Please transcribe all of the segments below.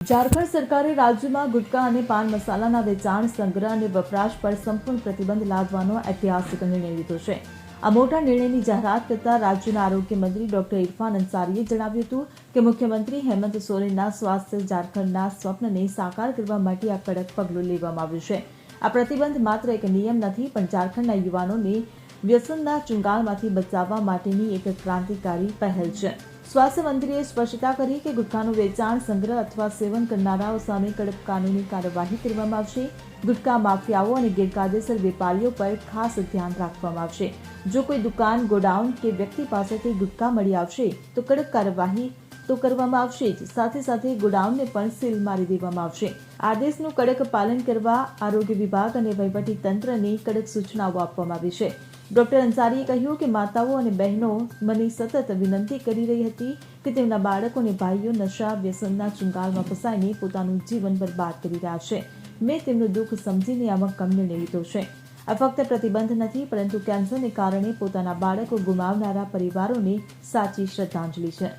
ઝારખંડ સરકારે રાજ્યમાં ગુટકા અને પાન મસાલાના વેચાણ, સંગ્રહ અને વપરાશ પર સંપૂર્ણ પ્રતિબંધ લાદવાનો ઐતિહાસિક નિર્ણય લીધો છે. આ મોટા નિર્ણયની જાહેરાત કરતા રાજ્યના આરોગ્ય મંત્રી ડોક્ટર ઇરફાન અંસારીએ જણાવ્યું હતું કે મુખ્યમંત્રી હેમંત સોરેનના સ્વાસ્થ્ય ઝારખંડના સ્વપ્નને સાકાર કરવા માટે આ કડક પગલું લેવામાં આવ્યું છે. આ પ્રતિબંધ માત્ર એક નિયમ નથી, પણ ઝારખંડના યુવાનોને વ્યસનના ચુંગાળમાંથી બચાવવા માટેની એક ક્રાંતિકારી પહેલ છે. સ્વાસ્થ્ય મંત્રીએ સ્પષ્ટતા કરી કે ગુટખાનું વેચાણ, સંગ્રહ અથવા સેવન કરનારાઓ સામે કડક કાનૂની કાર્યવાહી કરવામાં આવશે. ગુટખા માફિયાઓ અને ગેરકાયદેસર વેપારીઓ પર ખાસ ધ્યાન રાખવામાં આવશે. જો કોઈ દુકાન, ગોડાઉન કે વ્યક્તિ પાસેથી ગુટખા મળી આવશે, તો કડક કાર્યવાહી તો કરવામાં આવશે જ. સાથે સાથે ગોડાઉનને પણ સીલ મારી દેવામાં આવશે. આદેશનું કડક પાલન કરવા આરોગ્ય વિભાગ અને વહીવટી તંત્રને કડક સૂચનાઓ આપવામાં આવી છે. ડોક્ટર અંસારીએ કહ્યું કે માતાઓ અને બહેનો મને સતત વિનંતી કરી રહી હતી કે તેમના બાળકો અને ભાઈઓ નશા, વ્યસનના ચુંગાલમાં ફસાઈને પોતાનું જીવન બરબાદ કરી રહ્યા છે. મેં તેમનું દુઃખ સમજીને આ નિર્ણય લીધો છે. આ ફક્ત પ્રતિબંધ નથી, પરંતુ કેન્સરને કારણે પોતાના બાળકો ગુમાવનારા પરિવારોને સાચી શ્રદ્ધાંજલિ છે.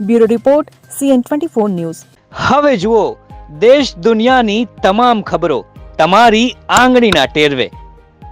Bureau report, CN twenty four news. હવે જુઓ, દેશ દુનિયાની તમામ ખબરો, તમારી આંગળીના ટેરવે.